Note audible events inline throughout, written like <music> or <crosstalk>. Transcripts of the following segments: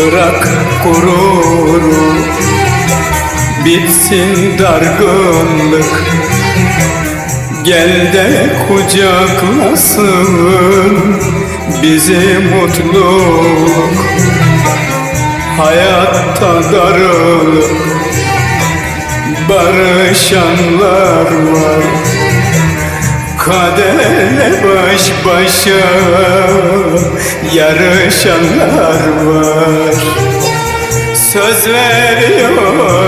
Bırak gururu Bitsin dargınlık Gel de kucaklasın Bizi mutluluk. Hayatta darılık Barışanlar var. Kaderle baş başa yarışanlar var Söz veriyorum.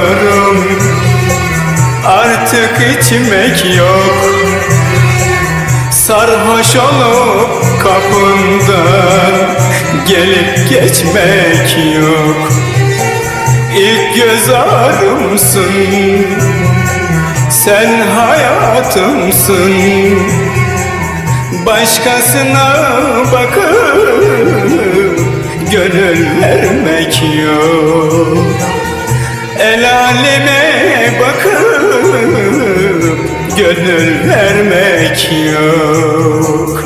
Artık içmek yok. Sarhoş olup kapından gelip geçmek yok. İlk göz ağrımsın sen hayatımsın. Başkasına bakıp Gönül vermek yok El aleme bakıp Gönül vermek yok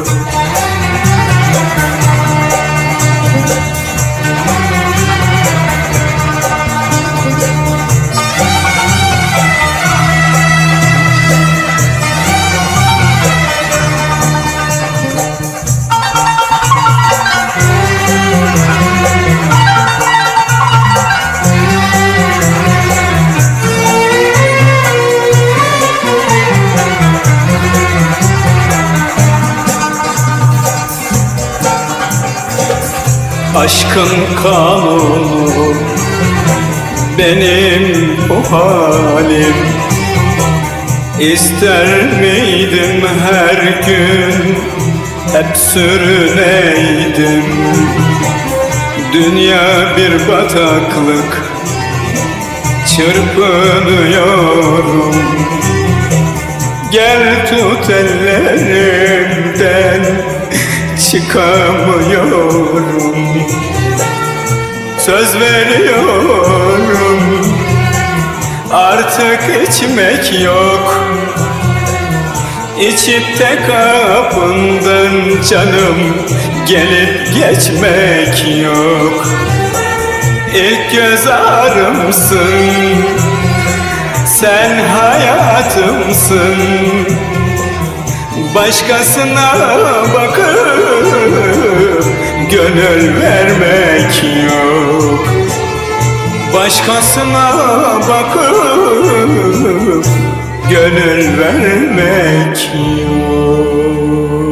Aşkın kanunu. Benim bu halim. İster miydim her gün? Hep sürüneydim. Dünya bir bataklık. Çırpınıyorum. Gel tut ellerimden <laughs> çıkamıyorum. Söz veriyorum artık içmek yok. İçip de kapından canım gelip geçmek yok. İlk göz ağrımsın sen hayatımsın. Başkasına bakıp gönül vermek yok. Başkasına bakıp gönül vermek yok